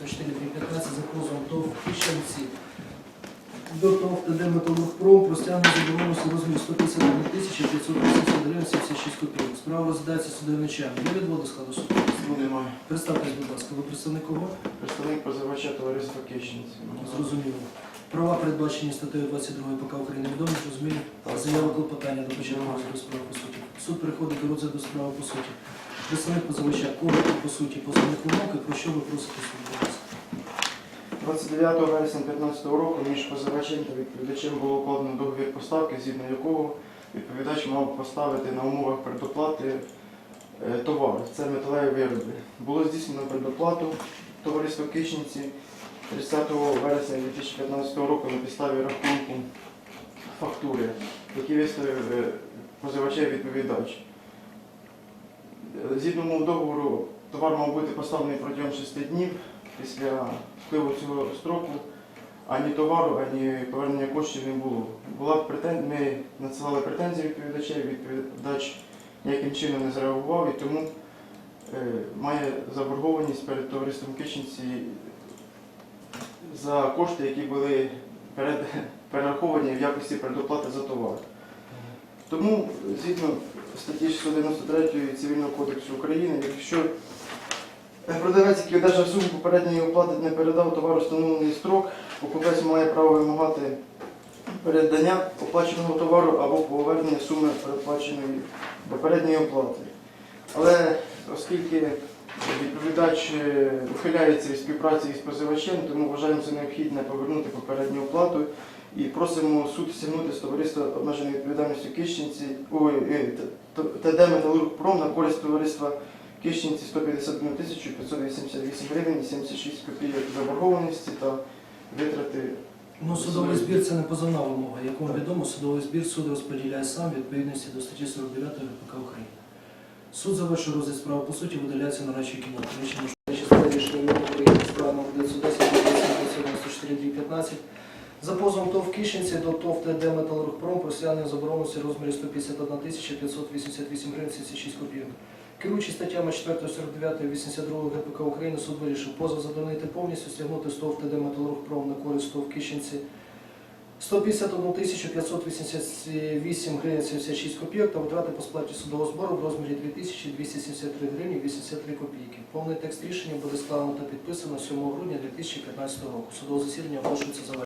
94 15 за позовом ТОВ Кишенці до ТОВ ТД Металургпром про стягнення розмірі 151 тисячі 580 гривень 76 копійок. Справа розглядається судовничами. Є відводи складу суду? Немає. Представтесь, будь ласка, ви представник кого? Представник позивача товариства Кищенці. Зрозуміло. Права передбачені статтею 22 ПК України відомі, зрозумілі. Так. Заява клопотання до початку розгляду справи по суті. Суд переходить до розгляду справи по суті. Представник позивача коротко по суті вимог і про що ви просите суд? Будь ласка. 29 вересня 2015 року між позивачем та відповідачем було укладено договір поставки, згідно якого відповідач мав поставити на умовах предоплати е, товар. Це металеві вироби. Було здійснено предоплату товариства Кищенці 30 вересня 2015 року на підставі рахунку фактури, які виставив е, позивача відповідач. Згідно умов договору, товар мав бути поставлений протягом 6 днів після впливу цього строку. Ані товару, ані повернення коштів не було. Була претен... Ми надсилали претензії відповідача, відповідач ніяким чином не зреагував і тому е, має заборгованість перед товариством Киченці за кошти, які були перед... перераховані в якості предоплати за товар. Тому, згідно статті 693 Цивільного кодексу України, якщо продавець, який одержав суму попередньої оплати, не передав товар встановлений строк, покупець має право вимагати передання оплаченого товару або повернення суми передплаченої попередньої оплати. Але оскільки відповідач е, ухиляється від співпраці із позивачем, тому вважаємо це необхідне повернути попередню оплату і просимо суд стягнути з товариства обмеженої відповідальності Кищенці е, ТД Металургпром на користь товариства Кищенці 151 тисячу 588 гривень і 76 копійок заборгованості та витрати. Ну, судовий збір це не позовна вимога. Як вам відомо, судовий збір суд розподіляє сам відповідності до статті 49 ГПК України. Суд завершує розгляд справи по суті, видаляється на речі кімнаті. Справді рішення України справа номер 910 94 15 за позовом ТОВ Кишинці до ТОВ ТД Металургпром про стягнення забороненості в розмірі 151 тисяча 588 гривень 76 копійок. Керуючи статтями 4, 49 і 82 ГПК України, суд вирішив позов задовольнити повністю, стягнути з ТОВ ТД Металургпром на користь ТОВ Кишинці 151 тисячу 588 гривень 76 копійок та витрати по сплаті судового збору в розмірі 2273 гривні 83 копійки. Повний текст рішення буде складено та підписано 7 грудня 2015 року. Судове засідання оголошується завершеним.